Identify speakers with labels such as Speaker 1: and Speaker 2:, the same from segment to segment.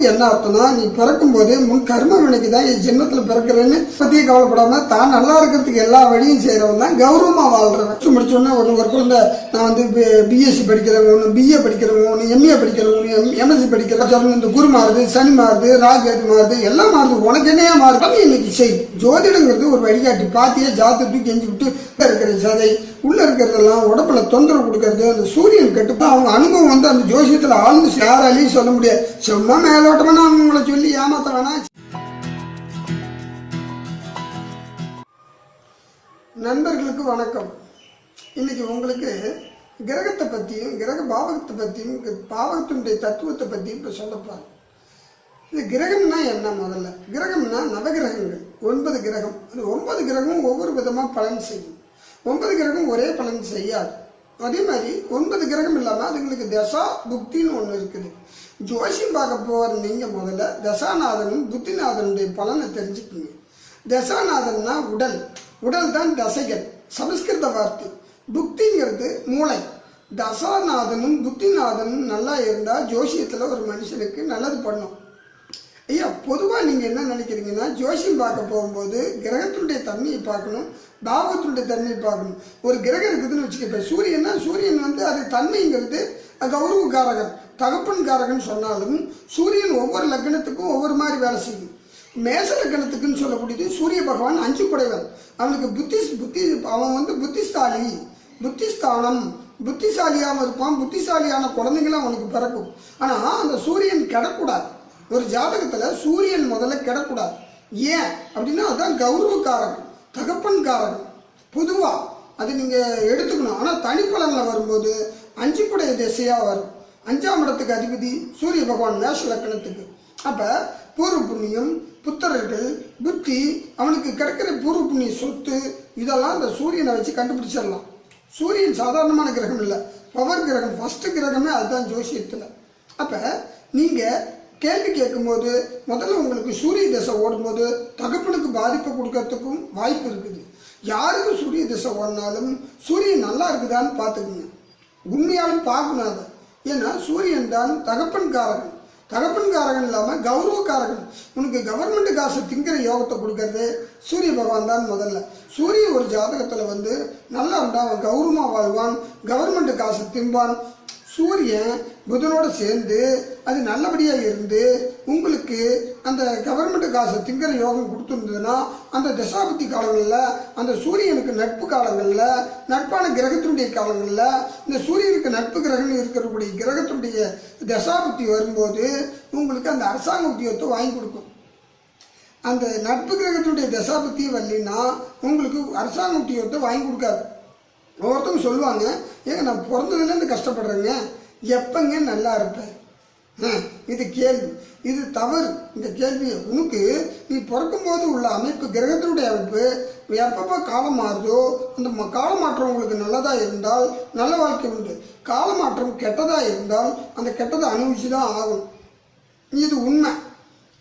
Speaker 1: என்ன அர்த்தம்னா நீ பிறக்கும் போதே முன் கர்ம வினைக்கு தான் என் ஜென்மத்தில் பிறக்கிறேன்னு பற்றியே கவலைப்படாம தான் நல்லா இருக்கிறதுக்கு எல்லா வழியும் செய்கிறவன் தான் கௌரவமா வாழ்றவன். முடிச்சோன்னா ஒரு ஒரு குழந்தை நான் வந்து பிஎஸ்சி படிக்கிறவங்க ஒன்று பிஏ படிக்கிறவங்க ஒன்று எம்ஏ படிக்கிறவங்க ஒன்று எம்எஸ்சி படிக்கிறவங்க இந்த குரு மாறுது சனி மாறுது ராகேட் மாறுது எல்லாம் மாறுது. உனக்கு என்னையா மாறுது? இன்னைக்கு செய். ஜோதிடங்கிறது ஒரு வழிகாட்டி. பாத்தியே ஜாத்துட்டு கெஞ்சி விட்டு இருக்கிற சதை உள்ள இருக்கிறதெல்லாம் உடம்புல தொந்தரவு கொடுக்கறது. அந்த சூரியன் கட்டுப்பா அவங்க அனுபவம் வந்து அந்த ஜோசியத்தில் ஆழ்ந்து யாராலையும் சொல்ல முடியாது. சும்மா மேலோட்டமா நான் உங்களை சொல்லி ஏமாத்த வேணாம் நண்பர்களுக்கு வணக்கம். இன்னைக்கு உங்களுக்கு கிரகத்தை பற்றியும் கிரக பாவகத்தை பற்றியும் பாவகத்தினுடைய தத்துவத்தை பற்றியும் இப்போ சொல்லப்பாரு இந்த கிரகம்னா என்ன முதல்ல? கிரகம்னா நவகிரகங்கள். ஒன்பது கிரகம். அந்த ஒன்பது கிரகமும் ஒவ்வொரு விதமாக பலன் செய்யும். ஒன்பது கிரகம் ஒரே பலன் செய்யாது. அதே மாதிரி ஒன்பது கிரகம் இல்லாமல் அதுங்களுக்கு தசா புக்தின்னு ஒன்று இருக்குது. ஜோசியம் பார்க்க போகிற நீங்கள் முதல்ல. தசாநாதனும் புத்திநாதனுடைய பலனை தெரிஞ்சுக்குங்க. தசாநாதன்னா உடல். உடல் தான் தசைகள். சமஸ்கிருத வார்த்தை. புக்திங்கிறது மூளை. தசாநாதனும் புத்திநாதனும் நல்லா இருந்தால் ஜோசியத்தில் ஒரு மனுஷனுக்கு நல்லது பண்ணும். ஐயா பொதுவாக நீங்கள் என்ன நினைக்கிறீங்கன்னா ஜோசியம் பார்க்க போகும்போது கிரகத்தினுடைய தன்மையை பார்க்கணும் பாவத்தினுடைய தன்மையை பார்க்கணும். ஒரு கிரகம் இருக்குதுன்னு வச்சுக்க இப்போ சூரியன்னா சூரியன் வந்து அது தன்மைங்கிறது கௌரவ காரகம் தகப்பன்காரகன் சொன்னாலும் சூரியன் ஒவ்வொரு லக்னத்துக்கும் ஒவ்வொரு மாதிரி வேலை செய்யும். மேச லக்னத்துக்குன்னு சொல்லக்கூடியது சூரிய பகவான் அஞ்சு குடைவன். அவனுக்கு புத்தி புத்தி அவன் வந்து புத்திஸ்தாலி. புத்திஸ்தானம் புத்திசாலியாகவும் இருப்பான். புத்திசாலியான குழந்தைங்களும் அவனுக்கு பிறக்கும். ஆனால் அந்த சூரியன் கிடக்கூடாது. ஒரு ஜாதகத்தில் சூரியன் முதல்ல கிடக்கூடாது. ஏன்? அப்படின்னா அதுதான் கௌரவக்காரகம் தகப்பன்காரகம். பொதுவாக அது நீங்கள் எடுத்துக்கணும். ஆனால் தனிப்பலனில் வரும்போது அஞ்சு குடைய திசையாக வரும். அஞ்சாம் இடத்துக்கு அதிபதி சூரிய பகவான் மேஷ லக்கணத்துக்கு அப்போ பூர்வ புண்ணியம் புத்தரர்கள் புத்தி அவனுக்கு கிடைக்கிற பூர்வ புண்ணிய சொத்து இதெல்லாம் அந்த சூரியனை வச்சு கண்டுபிடிச்சிடலாம். சூரியன் சாதாரணமான கிரகம் இல்லை. பவர் கிரகம் ஃபஸ்ட்டு கிரகமே அதுதான் ஜோசியத்தில். அப்போ நீங்கள் கேள்வி கேட்கும்போது முதல்ல உங்களுக்கு சூரிய திசை ஓடும்போது தகப்பனுக்கு பாதிப்பை கொடுக்கறதுக்கும் வாய்ப்பு இருக்குது. யாருக்கு சூரிய திசை ஓடினாலும் சூரியன் நல்லா இருக்குதான்னு பார்த்துக்குங்க. உண்மையாலும் பார்க்கணும் அதை. ஏன்னா சூரியன் தான் தகப்பன்காரகன். தகப்பன்காரகன் இல்லாமல் கௌரவக்காரகன். உனக்கு கவர்மெண்ட் காசு திங்கிற யோகத்தை கொடுக்கறது சூரிய பகவான் தான் முதல்ல. சூரியன் ஒரு ஜாதகத்தில் வந்து நல்லா இருந்தால் அவன் கௌரவமாக வாழ்வான் கவர்மெண்ட் காசு திம்பான். சூரியன் புதனோடு சேர்ந்து அது நல்லபடியாக இருந்து உங்களுக்கு அந்த கவர்மெண்ட் காசை திங்கிற யோகம் கொடுத்துருந்ததுன்னா அந்த தசாபதி காலங்களில் அந்த சூரியனுக்கு நட்பு காலங்களில் நட்பான கிரகத்தினுடைய காலங்களில் இந்த சூரியனுக்கு நட்பு கிரகம் இருக்கக்கூடிய கிரகத்தினுடைய தசாபுத்தி வரும்போது உங்களுக்கு அந்த அரசாங்க உத்தியோகத்தை வாங்கி கொடுக்கும். அந்த நட்பு கிரகத்தினுடைய தசாபுத்தி வரலின்னா உங்களுக்கு அரசாங்க உத்தியோகத்தை வாங்கி கொடுக்காது. ஒவ்வொருத்தவங்க சொல்லுவாங்க ஏங்க நான் பிறந்ததுலேருந்து கஷ்டப்படுறேங்க. எப்பங்க நல்லா இருப்பேன்? இது கேள்வி. இது தவறு. இந்த கேள்வி உனக்கு நீ பிறக்கும்போது உள்ள அமைப்பு கிரகத்தினுடைய அமைப்பு எப்பப்போ காலம் மாறுதோ அந்த ம- மாற்றம் உங்களுக்கு நல்லதாக இருந்தால் நல்ல வாழ்க்கை உண்டு. காலமாற்றம் கெட்டதாக இருந்தால் அந்த கெட்டதை அனுபவிச்சு தான் ஆகணும். இது உண்மை.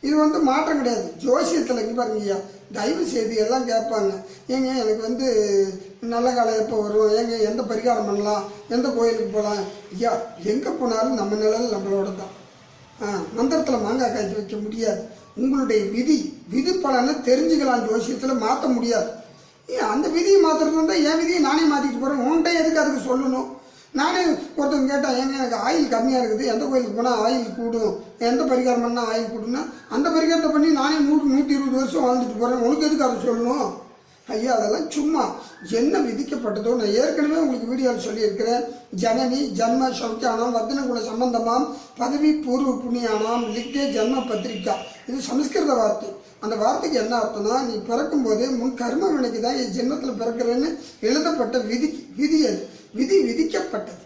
Speaker 1: இது வந்து மாற்றம் கிடையாது. ஜோசியத்தில் இங்கே பாருங்கய்யா தயவு செய்து எல்லாம் கேட்பாங்க. ஏங்க எனக்கு வந்து நல்ல காலம் எப்போ வரும்? ஏங்க எந்த பரிகாரம் பண்ணலாம்? எந்த கோயிலுக்கு போகலாம்? ஐயா எங்கே போனாலும் நம்ம நிழல் நம்மளோட தான் மந்திரத்தில் மாங்காய் காய்ச்சி வைக்க முடியாது. உங்களுடைய விதி விதி பலனை தெரிஞ்சுக்கலாம் ஜோசியத்தில் மாற்ற முடியாது. அந்த விதியை மாற்றுறது இருந்தால் என் விதியை நானே மாற்றிட்டு போகிறேன் உன்கிட்ட எதுக்கு அதுக்கு சொல்லணும்? நானே ஒருத்தவங்க கேட்டால் ஏங்க எனக்கு ஆயில் கம்மியாக இருக்குது. எந்த கோயிலுக்கு போனால் ஆயில் கூடும்? எந்த பரிகாரம் பண்ணால் ஆயில் கூடும்னா அந்த பரிகாரத்தை பண்ணி நானே நூறு நூற்றி இருபது வருஷம் வாழ்ந்துட்டு போகிறேன் உனக்கு எதுக்கு அதை சொல்லணும்? ஐயா அதெல்லாம் சும்மா என்ன விதிக்கப்பட்டதோ நான் ஏற்கனவே உங்களுக்கு வீடியோவில் சொல்லியிருக்கிறேன். ஜனனி ஜன்ம சௌக்கியானாம் வர்த்தனகுல சம்பந்தமாம் பதவி பூர்வ புண்ணியானாம் லிக்கே ஜன்ம பத்திரிக்கா. இது சமஸ்கிருத வார்த்தை. அந்த வார்த்தைக்கு என்ன அர்த்தம்னா நீ பிறக்கும் போதே முன் கர்ம வினைக்கு தான் என் ஜென்மத்தில் பிறக்கிறேன்னு எழுதப்பட்ட விதி விதி அது. விதி விதிக்கப்பட்டது.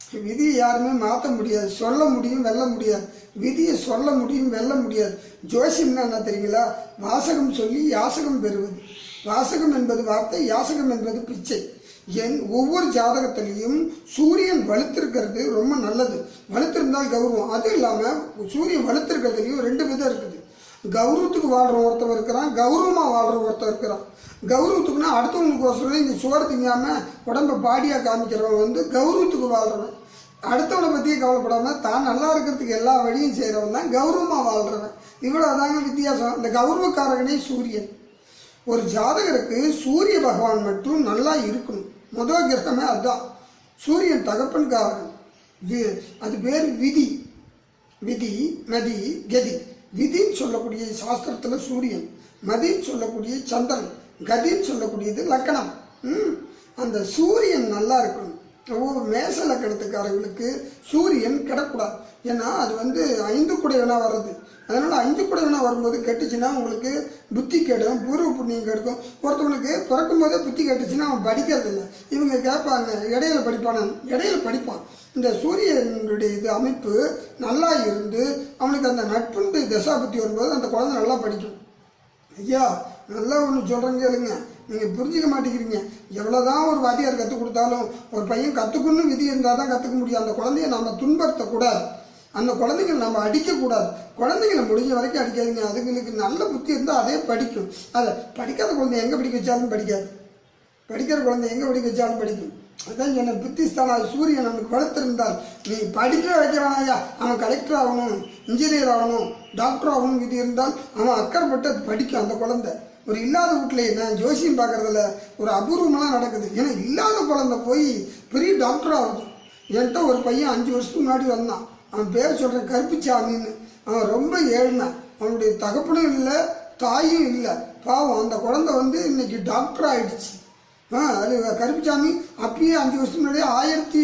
Speaker 1: விதியை யாருமே மாற்ற முடியாது. சொல்ல முடியும் வெல்ல முடியாது. விதியை சொல்ல முடியும் வெல்ல முடியாது. ஜோசியம்னா என்ன தெரியுங்களா? வாசகம் சொல்லி யாசகம் பெறுவது. வாசகம் என்பது வார்த்தை யாசகம் என்பது பிச்சை. என் ஒவ்வொரு ஜாதகத்திலையும் சூரியன் வலுத்திருக்கிறது ரொம்ப நல்லது. வலுத்திருந்தால் கௌரவம். அது இல்லாமல் சூரியன் வலுத்திருக்கிறதுலையும் ரெண்டு விதம் இருக்குது. கௌரவத்துக்கு வாழ்ற ஒருத்தன் இருக்கிறான் கௌரவமாக வாழ்ற ஒருத்தர் இருக்கிறான். கௌரவத்துக்குன்னா அடுத்தவங்களுக்கு ஒசரம் இந்த சோறு திங்காமல் உடம்ப பாடியாக காமிக்கிறவன் வந்து கௌரவத்துக்கு வாழ்றவன். அடுத்தவனை பற்றியே கவலைப்படாமல் தான் நல்லா இருக்கிறதுக்கு எல்லா வழியும் செய்கிறவன் தான் கௌரவமாக வாழ்கிறவன் இவ்வளோ தாங்க வித்தியாசம். இந்த கௌரவக்காரகனே சூரியன். ஒரு ஜாதகருக்கு சூரிய பகவான் மட்டும் நல்லா இருக்கணும். முதல் கிரகமே அதுதான். சூரியன் தகப்பன்காரன். வி- அது பேர் விதி. விதி மதி கதி. விதின்னு சொல்லக்கூடிய சாஸ்திரத்தில் சூரியன். மதின்னு சொல்லக்கூடிய சந்திரன். கதின்னு சொல்லக்கூடியது லக்கணம். ம். அந்த சூரியன் நல்லா இருக்கணும். ஒவ்வொரு மேச லக்கணத்துக்காரங்களுக்கு சூரியன் கிடக்கூடாது. ஏன்னா அது வந்து ஐந்து குடையவனா வர்றது. அதனால் அஞ்சு குடையவனா வரும்போது கெட்டுச்சுன்னா உங்களுக்கு புத்தி கெடும் பூர்வ புண்ணியம் கெடுக்கும் ஒருத்தவங்களுக்கு பிறக்கும் போதே புத்தி கெட்டுச்சுன்னா அவன் படிக்கிறது இல்லை. இவங்க கேட்பாங்க இடையில படிப்பான? இடையில படிப்பான். இந்த சூரியனுடைய இது அமைப்பு நல்லா இருந்து அவனுக்கு அந்த நட்புண்டு தசா புத்தி வரும்போது அந்த குழந்தை நல்லா படிக்கும். ஐயா நல்லா ஒன்று சொல்கிறேங்க கேளுங்க. நீங்கள் புரிஞ்சிக்க மாட்டேங்கிறீங்க. எவ்வளோதான் ஒரு வாத்தியார் கற்றுக் கொடுத்தாலும் ஒரு பையன் கற்றுக்கணும் விதி இருந்தால் தான் கற்றுக்க முடியும். அந்த குழந்தைய நம்ம துன்படுத்தக்கூடாது அந்த குழந்தைங்க நம்ம அடிக்கக்கூடாது. குழந்தைங்களை முடிஞ்ச வரைக்கும் அடிக்காதீங்க. அதுங்களுக்கு நல்ல புத்தி இருந்தால் அதே படிக்கும். அதை படிக்காத குழந்தை எங்கே படிக்க வச்சாலும் படிக்காது. படிக்கிற குழந்தை எங்கே படிக்க வச்சாலும் படிக்கும். அதான் என்ன புத்திஸ்தானா சூரியன் அவனுக்கு வளர்த்திருந்தால் நீ படிக்க வைக்க அவன் கலெக்டர் ஆகணும் இன்ஜினியர் ஆகணும் டாக்டர் ஆகணும் இது இருந்தால் அவன் அக்கறைப்பட்டு அது படிக்கும் அந்த குழந்தை. ஒரு இல்லாத வீட்டில் நான் ஜோசியம் பார்க்கறதுல ஒரு அபூர்வமெல்லாம் நடக்குது. ஏன்னா இல்லாத குழந்தை போய் பெரிய டாக்டர் ஆகுது. என்கிட்ட ஒரு பையன் அஞ்சு வருஷத்துக்கு முன்னாடி வந்தான். அவன் பேர் சொல்கிறேன் கருப்புச்சாமின்னு. அவன் ரொம்ப ஏழ்மை அவனுடைய தகப்பனும் இல்லை தாயும் இல்லை. பாவம் அந்த குழந்தை வந்து இன்னைக்கு டாக்டர் ஆயிடுச்சு. ஆ அது கருப்புசாமி அப்பயே அஞ்சு வருஷத்துக்கு முன்னாடியே ஆயிரத்தி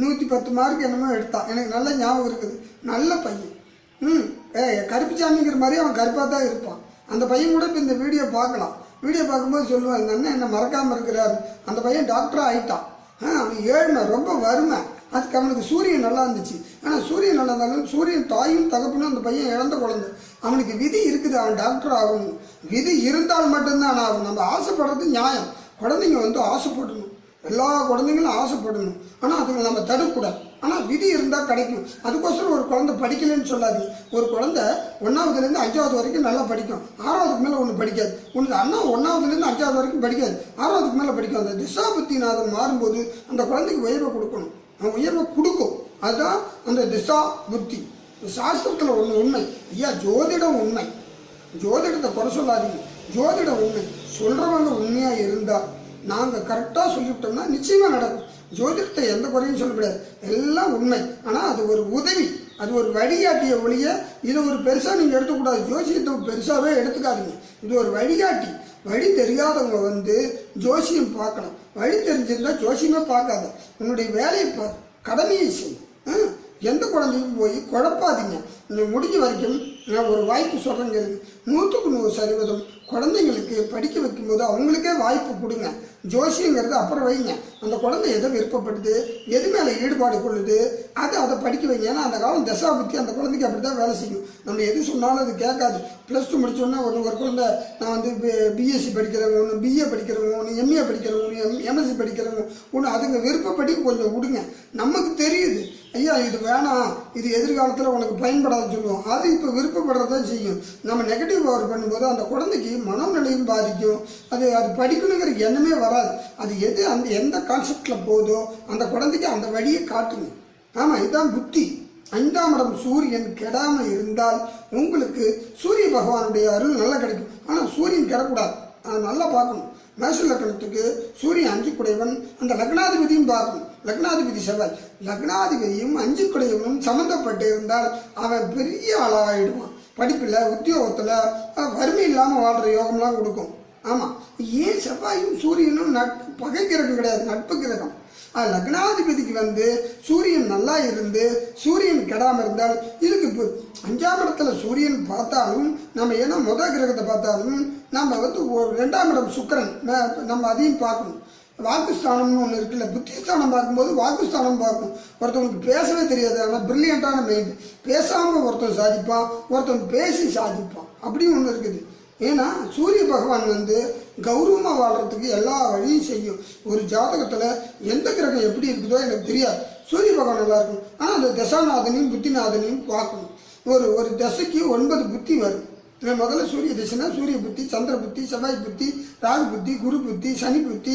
Speaker 1: நூற்றி பத்து மார்க் என்னமோ எடுத்தான் எனக்கு நல்ல ஞாபகம் இருக்குது. நல்ல பையன். ம் ஏ கருப்புசாமிங்கிற மாதிரி அவன் கருப்பாக தான் இருப்பான். அந்த பையன் கூட இப்போ இந்த வீடியோ பார்க்கலாம். வீடியோ பார்க்கும்போது சொல்லுவான் இந்த அண்ணன் என்ன மறக்காமல் இருக்கிறாரு. அந்த பையன் டாக்டராக ஆயிட்டான். ஆ அவன் ஏழ்மை ரொம்ப வறுமை. அதுக்கு அவனுக்கு சூரியன் நல்லா இருந்துச்சு. ஆனால் சூரியன் நல்லா இருந்தாலும் சூரியன் தாயும் தகப்பனும் அந்த பையன் இழந்த குழந்தை. அவனுக்கு விதி இருக்குது அவன் டாக்டர் ஆகணும் விதி இருந்தால் மட்டும்தான் ஆகும். நம்ம ஆசைப்படுறது நியாயம். குழந்தைங்க வந்து ஆசைப்படணும். எல்லா குழந்தைங்களும் ஆசைப்படணும். ஆனால் அதுங்களை நம்ம தடுக்கக்கூடாது ஆனால் விதி இருந்தால் கிடைக்கும். அதுக்கோசரம் ஒரு குழந்தை படிக்கலைன்னு சொல்லாதீங்க. ஒரு குழந்தை ஒன்றாவதுலேருந்து அஞ்சாவது வரைக்கும் நல்லா படிக்கும். ஆறாவதுக்கு மேலே ஒன்று படிக்காது. ஒன்று அண்ணா ஒன்றாவதுலேருந்து அஞ்சாவது வரைக்கும் படிக்காது. ஆறாவதுக்கு மேலே படிக்கும். அந்த திசா புத்திநாதன் மாறும்போது அந்த குழந்தைக்கு உயர்வை கொடுக்கணும். அவன் உயர்வை கொடுக்கும். அதுதான் அந்த திசா புத்தி. சாஸ்திரத்தில் ஒன்று உண்மை. ஐயா ஜோதிடம் உண்மை. ஜோதிடத்தை குறை சொல்லாதீங்க. ஜோதிடம் உண்மை. சொல்கிறவங்க உண்மையாக இருந்தால் நாங்கள் கரெக்டாக சொல்லிவிட்டோம்னா நிச்சயமாக நடக்கும். ஜோதிடத்தை எந்த குறையும் சொல்ல முடியாது. எல்லாம் உண்மை. ஆனால் அது ஒரு உதவி. அது ஒரு வழிகாட்டிய ஒழிய இதை ஒரு பெருசாக நீங்கள் எடுத்துக்கூடாது. ஜோசியத்தை பெருசாகவே எடுத்துக்காதீங்க. இது ஒரு வழிகாட்டி. வழி தெரியாதவங்க வந்து ஜோசியம் பார்க்கணும். வழி தெரிஞ்சிருந்தால் ஜோசியமே பார்க்காத. உன்னுடைய வேலையை பார் கடமையை செய். எந்த குழந்தையும் போய் குழப்பாதீங்க. நீங்கள் முடிஞ்ச வரைக்கும் நான் ஒரு வாய்ப்பு சொல்கிறேங்க நூற்றுக்கு நூறு சதவீதம் குழந்தைங்களுக்கு படிக்க வைக்கும்போது அவங்களுக்கே வாய்ப்பு கொடுங்க. ஜோசியங்கிறது அப்புறம் வைங்க. அந்த குழந்தை எதை விருப்பப்படுது எது மேலே ஈடுபாடு கொள்ளுது அதை அதை படிக்க வைங்க. ஏன்னா அந்த காலம் தசா புத்தி அந்த குழந்தைக்கு அப்படி தான் வேலை செய்யும். நம்ம எது சொன்னாலும் அது கேட்காது. ப்ளஸ் டூ முடிச்சோன்னா ஒன்று ஒரு குழந்தை நான் வந்து பிஎஸ்சி படிக்கிறவங்க ஒன்று பிஏ படிக்கிறவங்க ஒன்று எம்ஏ படிக்கிறவங்க ஒன்று எம் எம்எஸ்சி படிக்கிறவங்க ஒன்று அதுங்க விருப்பப்படி கொஞ்சம் விடுங்க. நமக்கு தெரியுது. ஐயா இது வேணாம். இது எதிர்காலத்தில் உனக்கு பயன்படாதுன்னு சொல்லுவோம். அது இப்போ விருப்பப்படுறத செய்யும். நம்ம நெகட்டிவ் பவர் பண்ணும்போது அந்த குழந்தைக்கு மனநிலையும் பாதிக்கும். அது அது படிக்கணுங்கிற எண்ணமே வராது. அது எது அந்த எந்த கான்செப்டில் போதோ அந்த குழந்தைக்கு அந்த வழியை காட்டுங்க. ஆமாம் இதுதான் புத்தி. ஐந்தாம் இடம் சூரியன் கெடாமல் இருந்தால் உங்களுக்கு சூரிய பகவானுடைய அருள் நல்லா கிடைக்கும். ஆனால் சூரியன் கெடக்கூடாது. அதை நல்லா பார்க்கணும். மேஷ லக்னத்துக்கு சூரியன் அஞ்சு குடைவன். அந்த லக்னாதிபதியும் பார்க்கணும். லக்னாதிபதி செவ்வாய் லக்னாதிபதியும் அஞ்சு குடையவனும் சம்மந்தப்பட்டு இருந்தால் அவன் பெரிய ஆளாகிடுவான் படிப்பில் உத்தியோகத்தில் வறுமை இல்லாமல் வாழ்கிற யோகம்லாம் கொடுக்கும். ஆமாம் ஏன் செவ்வாயும் சூரியனும் நட்பு பகை கிரகம் கிடையாது நட்பு கிரகம். லக்னாதிபதிக்கு வந்து சூரியன் நல்லா இருந்து சூரியன் கெடாமல் இருந்தால் இதுக்கு இப்போ அஞ்சாம் இடத்துல சூரியன் பார்த்தாலும் நம்ம ஏன்னா முதல் கிரகத்தை பார்த்தாலும் நம்ம வந்து ஒரு ரெண்டாம் இடம் சுக்கிரன் நம்ம அதையும் பார்க்கணும். வாக்குஸ்தானம்னு ஒன்று இருக்குல்ல. புத்திஸ்தானம் பார்க்கும்போது வாக்குஸ்தானம் பார்க்கணும். ஒருத்தவனுக்கு பேசவே தெரியாது. ஆனால் பிரில்லியண்ட்டான மைண்ட் பேசாமல் ஒருத்தன் சாதிப்பான் ஒருத்தன் பேசி சாதிப்பான். அப்படியும் ஒன்று இருக்குது. ஏன்னா சூரிய பகவான் வந்து கௌரவமாக வாழ்கிறதுக்கு எல்லா வழியும் செய்யும். ஒரு ஜாதகத்தில் எந்த கிரகம் எப்படி இருக்குதோ எனக்கு தெரியாது. சூரிய பகவான் நல்லா இருக்கும். ஆனால் அந்த தசாநாதனையும் புத்திநாதனையும் பார்க்கணும். ஒரு ஒரு தசைக்கு ஒன்பது புத்தி வரும். இவன் முதல்ல சூரிய திசைனா சூரிய புத்தி சந்திர புத்தி செவ்வாய் புத்தி ராகு புத்தி குரு புத்தி சனி புத்தி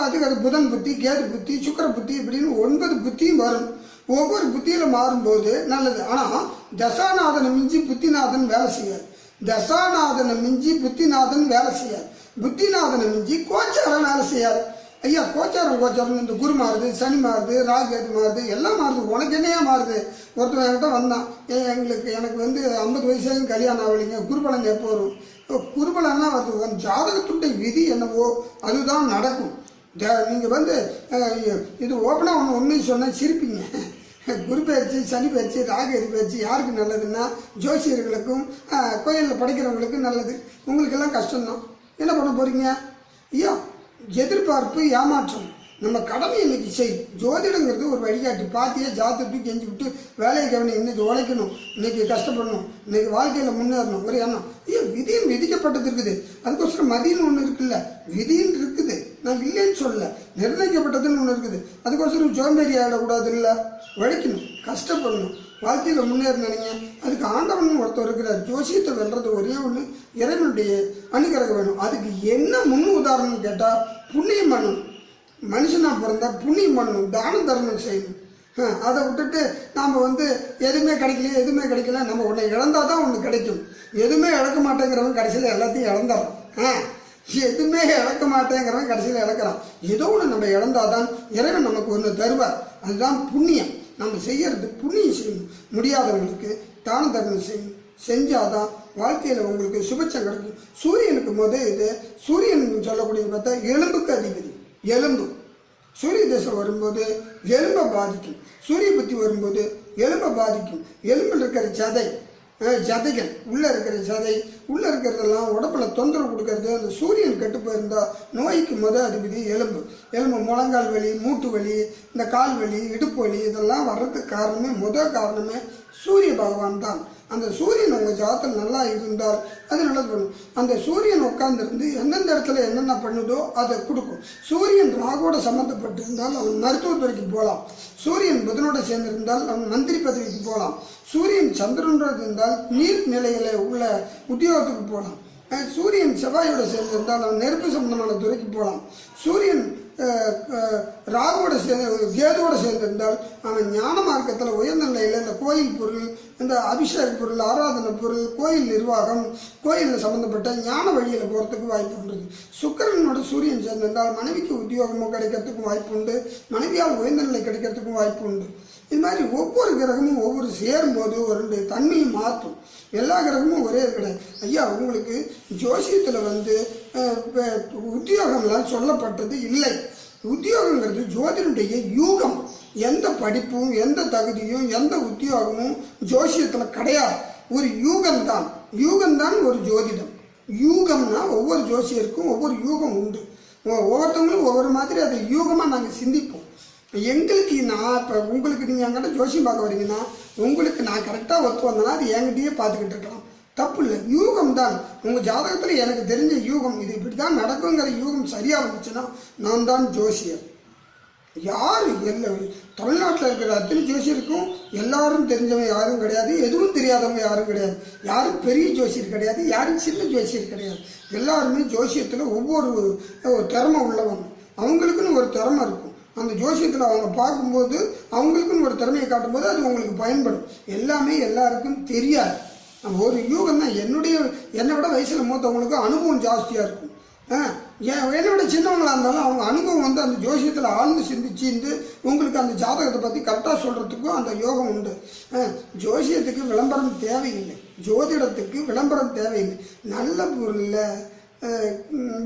Speaker 1: அதுக்கு அது புதன் புத்தி கேது புத்தி சுக்கர புத்தி இப்படின்னு ஒன்பது புத்தியும் வரும். ஒவ்வொரு புத்தியில் மாறும்போது நல்லது. ஆனால் தசாநாதனை மிஞ்சி புத்திநாதன் வேலை செய்யாது தசாநாதனை மிஞ்சி புத்திநாதன் வேலை செய்யாது புத்திநாதனை மிஞ்சி கோச்சாரன் வேலை செய்யாது ஐயா கோச்சாரம் கோச்சாரம். இந்த குரு மாறுது சனி மாறுது ராகு மாறுது எல்லாம் மாறுது. உனக்கு என்னையா மாறுது? ஒருத்தன் என்கிட்ட வந்தான். ஏன் எங்களுக்கு எனக்கு வந்து ஐம்பது வயசாகும் கல்யாணம் ஆகலைங்க. குருபலன் எப்போ வரும்? இப்போ குருபலன்னா வருது. உன் ஜாதகத்துடைய விதி என்னவோ அதுதான் நடக்கும். நீங்கள் வந்து இது ஓப்பனாக ஒன்று உண்மையை சொன்னால் சிரிப்பீங்க. குரு பயிற்சி சனி பயிற்சி ராகு பயிற்சி யாருக்கு நல்லதுன்னா ஜோசியர்களுக்கும் கோயிலில் படிக்கிறவங்களுக்கும் நல்லது. உங்களுக்கெல்லாம் கஷ்டம்தான். என்ன பண்ண போகிறீங்க ஐயா எதிர்பார்ப்பு ஏமாற்றம். நம்ம கடமை இன்னைக்கு செய் ஜோதிடங்கிறது ஒரு வழிகாட்டி. பார்த்தியே ஜாதகத்தை கெஞ்சி விட்டு வேலையை கவனி இன்னைக்கு உழைக்கணும். இன்னைக்கு கஷ்டப்படணும். இன்னைக்கு வாழ்க்கையில் முன்னேறணும். ஒரு எண்ணம். ஐயோ விதியும் விதிக்கப்பட்டது இருக்குது. அதுக்கோசரம் மதின்னு ஒன்று இருக்குல்ல? விதின்னு இருக்குது. நான் இல்லைன்னு சொல்லல. நிர்ணயிக்கப்பட்டதுன்னு ஒன்று இருக்குது. அதுக்கோசரம் சோம்பேறி ஆகிடக்கூடாது இல்லை உழைக்கணும். கஷ்டப்படணும். வாழ்க்கையில் முன்னேறினீங்க. அதுக்கு ஆண்டவன் ஒருத்தர் இருக்கிறார். ஜோசியத்தை வெல்றது ஒரே ஒன்று இறைவனுடைய அனுகிரகம் வேணும். அதுக்கு என்ன முன் உதாரணம் கேட்டால் புண்ணியம் பண்ணணும் மனுஷனாக பிறந்தால் புண்ணியம் பண்ணணும் தானம் தர்மம் செய்யணும். அதை விட்டுட்டு நாம் வந்து எதுவுமே கிடைக்கல எதுவுமே கிடைக்கல நம்ம ஒன்று இழந்தால் தான் ஒன்று கிடைக்கும். எதுவுமே இழக்க மாட்டேங்கிறவன் கடைசியில் எல்லாத்தையும் இழந்துடுறான் ஆ எதுவுமே இழக்க மாட்டேங்கிறவன் கடைசியில் இழக்கிறான் ஏதோ ஒன்று நம்ம இழந்தாதான் இறைவன் நமக்கு ஒன்று தருவார். அதுதான் புண்ணியம். நம்ம செய்யறது புண்ணியம் செய்யணும் முடியாதவங்களுக்கு தான தர்மம் செய்யணும் செஞ்சாதான் வாழ்க்கையில் உங்களுக்கு சுபச்சம் கிடைக்கும் சூரியனுக்கு முத இது சூரியன் சொல்லக்கூடியது பார்த்தா எலும்புக்கு அதிபதி. எலும்பு. சூரிய தசை வரும்போது எலும்பை பாதிக்கும். சூரிய புத்தி வரும்போது எலும்பை பாதிக்கும். எலும்பில் இருக்கிற சதை ஜதைகள். உள்ளே இருக்கிற ஜதை உள்ளே இருக்கிறதெல்லாம் உடம்புல தொந்தரவு கொடுக்கறது அந்த சூரியன் கெட்டு போயிருந்தா நோய்க்கு முத அதிபதி எலும்பு. எலும்பு முழங்கால் வலி மூட்டு வலி இந்த கால் வலி இடுப்பு வலி இதெல்லாம் வர்றதுக்கு காரணமே முத காரணமே சூரிய பகவான் தான். அந்த சூரியன் உங்கள் ஜாதகம் நல்லா இருந்தால் அது நல்லது பண்ணும். அந்த சூரியன் உட்காந்துருந்து எந்தெந்த இடத்துல என்னென்ன பண்ணுதோ அதை கொடுக்கும். சூரியன் ராகோட சம்மந்தப்பட்டிருந்தால் அவன் மருத்துவத்துறைக்கு போகலாம். சூரியன் புதனோட சேர்ந்திருந்தால் அவன் மந்திரி பதவிக்கு போகலாம். சூரியன் சந்திரனோட இருந்தால் நீர் உள்ள உத்தியோகத்துக்கு போகலாம். சூரியன் செவ்வாயோட சேர்ந்திருந்தால் நம்ம நெருப்பு சம்பந்தமான துறைக்கு போகலாம். சூரியன் ராகுவோட சேர்ந்து கேதுவோட சேர்ந்திருந்தால் அவன் ஞான மார்க்கத்தில் உயர்ந்த நிலையில் இந்த கோயில் பொருள் இந்த அபிஷேக பொருள் ஆராதனை பொருள் கோயில் நிர்வாகம் கோயிலில் சம்மந்தப்பட்ட ஞான வழியில் போகிறதுக்கு வாய்ப்பு உண்டு. சுக்கிரனோட சூரியன் சேர்ந்திருந்தால் மனைவிக்கு உத்தியோகமோ கிடைக்கிறதுக்கும் வாய்ப்பு உண்டு. மனைவியால் உயர்ந்த நிலை கிடைக்கிறதுக்கும் வாய்ப்பு உண்டு. இது மாதிரி ஒவ்வொரு கிரகமும் ஒவ்வொரு சேரும்போது ஒரு தன்மையை மாற்றும். எல்லா கிரகமும் ஒரே கிடையாது ஐயா உங்களுக்கு ஜோசியத்தில் வந்து உத்தியோகம்லாம் சொல்லப்பட்டது இல்லை. உத்தியோகங்கிறது ஜோதிடனுடைய யூகம். எந்த படிப்பும் எந்த தகுதியும் எந்த உத்தியோகமும் ஜோசியத்தில் கிடையாது. ஒரு யூகம் தான் யூகம் தான் ஒரு ஜோதிடம். யூகம்னா ஒவ்வொரு ஜோசியருக்கும் ஒவ்வொரு யூகம் உண்டு. ஒவ்வொருத்தவங்களும் ஒவ்வொரு மாதிரி அதை யூகமாக நாங்கள் சிந்திப்போம். எங்களுக்கு நான் இப்போ உங்களுக்கு நீங்கள் என்கிட்ட ஜோசியம் பார்க்க வரீங்கன்னா உங்களுக்கு நான் கரெக்டாக ஒத்து வந்தேன்னா அது என்கிட்டயே பார்த்துக்கிட்டு இருக்கலாம். தப்பு இல்லை. யூகம் தான். உங்கள் ஜாதகத்தில் எனக்கு தெரிஞ்ச யூகம். இது இப்படி தான் நடக்குங்கிற யூகம் சரியாக வந்துச்சுன்னா நான் தான் ஜோசியர். யார்? எல்லா தமிழ்நாட்டில் இருக்கிற அத்தனை ஜோசியருக்கும் எல்லாரும் தெரிஞ்சவங்க யாரும் கிடையாது. எதுவும் தெரியாதவங்க யாரும் கிடையாது. யாரும் பெரிய ஜோசியர் கிடையாது. யாரும் சின்ன ஜோசியர் கிடையாது. எல்லாருமே ஜோசியத்தில் ஒவ்வொரு ஒரு திறமை உள்ளவங்க. அவங்களுக்குன்னு ஒரு திறமை இருக்கும். அந்த ஜோசியத்தில் அவங்க பார்க்கும்போது அவங்களுக்குன்னு ஒரு திறமையை காட்டும்போது அது உங்களுக்கு பயன்படும். எல்லாமே எல்லாருக்கும் தெரியாது. நம்ம ஒரு யூகம் தான் என்னுடைய என்னை விட வயசில் மூத்தவங்களுக்கு அனுபவம் ஜாஸ்தியாக இருக்கும். ஆ, என் என்னை விட சின்னவங்களாக இருந்தாலும் அவங்க அனுபவம் வந்து அந்த ஜோசியத்தில் ஆழ்ந்து சிந்திச்சுந்து உங்களுக்கு அந்த ஜாதகத்தை பற்றி கரெக்டாக சொல்கிறதுக்கும் அந்த யோகம் உண்டு. ஆ, ஜோசியத்துக்கு விளம்பரம் தேவையில்லை. ஜோதிடத்துக்கு விளம்பரம் தேவையில்லை. நல்ல பொருளில்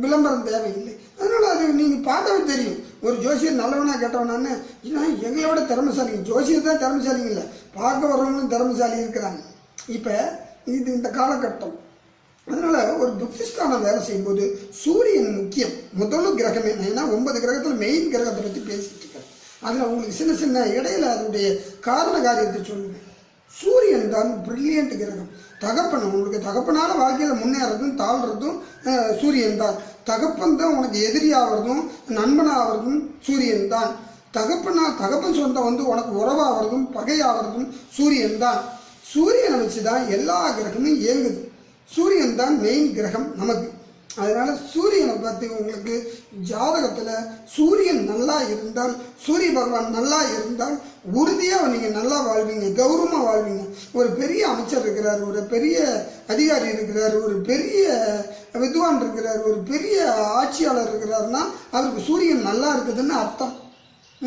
Speaker 1: விளம்பரம் தேவையில்லை. அதனால் அது நீங்கள் பார்த்தாவே தெரியும். ஒரு ஜோசியர் நல்லவனா கேட்டவனான்னு ஏன்னா எங்களோட திறமைசாலிங்க. ஜோசியர் தான் திறமைசாலிங்க இல்லை. பார்க்க வர்றவங்களும் திறமைசாலி இருக்கிறாங்க. இப்போ இது இந்த காலகட்டம். அதனால் ஒரு புத்திஸ்தான வேலை செய்யும்போது சூரியன் முக்கியம். முதல்ல கிரகமே நான் ஏன்னா ஒன்பது கிரகத்தில் மெயின் கிரகத்தை பற்றி பேசிட்டு இருக்கேன். அதில் உங்களுக்கு சின்ன சின்ன இடையில அதனுடைய காரண காரியத்தை சொல்லுவேன் சூரியன் தான் பிரில்லியன்ட் கிரகம். தகப்பன் உங்களுக்கு தகப்பனால வாழ்க்கையில் முன்னேறதும் தாழ்றதும் சூரியன் தான். தகப்பன் தான் உனக்கு எதிரியாகிறதும் நண்பனாகிறதும் சூரியன் தான். தகப்பனா தகப்பன் சொந்தம் வந்து உனக்கு உறவாகிறதும் பகையாகிறதும் சூரியன் தான். சூரியனை வச்சு தான் எல்லா கிரகமும் இயங்குது. சூரியன் தான் மெயின் கிரகம் நமக்கு. அதனால சூரியனை பார்த்து உங்களுக்கு ஜாதகத்தில் சூரியன் நல்லா இருந்தால் சூரிய பகவான் நல்லா இருந்தால் உறுதியாக நீங்கள் நல்லா வாழ்வீங்க கௌரவமாக வாழ்வீங்க. ஒரு பெரிய அமைச்சர் இருக்கிறார் ஒரு பெரிய அதிகாரி இருக்கிறார் ஒரு பெரிய வித்வான் இருக்கிறார் ஒரு பெரிய ஆட்சியாளர் இருக்கிறாருன்னா அவருக்கு சூரியன் நல்லா இருக்குதுன்னு அர்த்தம்.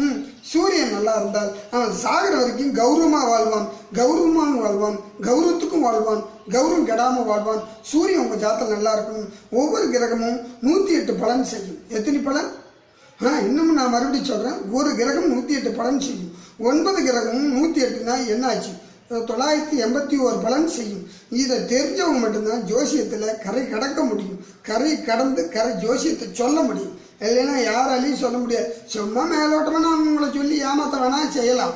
Speaker 1: ம் சூரியன் நல்லா இருந்தால் அவன் சாகிற வரைக்கும் கௌரவமாக வாழ்வான் கௌரவமாக வாழ்வான் கௌரவத்துக்கும் வாழ்வான் கௌரவம் கெடாமல் வாழ்வான். சூரியன் உங்கள் ஜாத்தம் நல்லா இருக்கும் ஒவ்வொரு கிரகமும் நூற்றி எட்டு பலன் செய்யும். எத்தனை பலன்? ஆ இன்னமும் நான் மறுபடியும் சொல்கிறேன் ஒரு கிரகம் நூற்றி எட்டு பலன் செய்யும். ஒன்பது கிரகமும் நூற்றி எட்டுனா என்னாச்சு? தொள்ளாயிரத்தி எண்பத்தி ஒரு பலன் செய்யும். இதை தெரிஞ்சவங்க மட்டும்தான் ஜோசியத்தில் கரை கடக்க முடியும். கரை கடந்து கரை ஜோசியத்தை சொல்ல முடியும். இல்லைன்னா யாராலையும் சொல்ல முடியாது. சும்மா மேலோட்டமாக நான் உங்களை சொல்லி ஏமாற்ற வேணா செய்யலாம்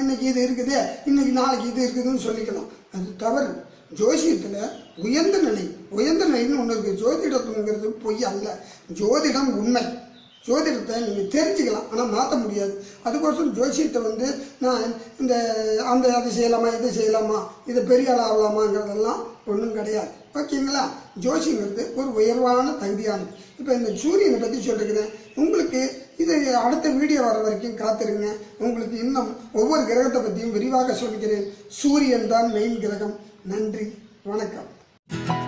Speaker 1: இன்னைக்கு இது இருக்குது இன்னைக்கு நாளைக்கு இது இருக்குதுன்னு சொல்லிக்கலாம் அது தவறு. ஜோசியத்தில் உயர்ந்த நிலை உயர்ந்த நிலைன்னு ஒன்று இருக்குது ஜோதிடத்துங்கிறது பொய் அல்ல. ஜோதிடம் உண்மை. ஜோதிடத்தை நீங்கள் தெரிஞ்சுக்கலாம் ஆனால் மாற்ற முடியாது. அதுக்கோசரம் ஜோசியத்தை வந்து நான் இந்த அந்த அதை செய்யலாமா இதை செய்யலாமா இதை பெரிய ஆளாகலாமாங்கிறதெல்லாம் ஆகலாமாங்கிறதெல்லாம் ஒன்றும் கிடையாது. ஓகேங்களா ஜோசியங்கிறது ஒரு உயர்வான தகுதியானது இப்போ இந்த சூரியனை பற்றி சொல்லியிருக்கிறேன் உங்களுக்கு இது அடுத்த வீடியோ வர வரைக்கும் காத்திருங்க. உங்களுக்கு இன்னும் ஒவ்வொரு கிரகத்தை பற்றியும் விரிவாக சொல்லிக்கிறேன் சூரியன் தான் மெயின் கிரகம். நன்றி. வணக்கம்.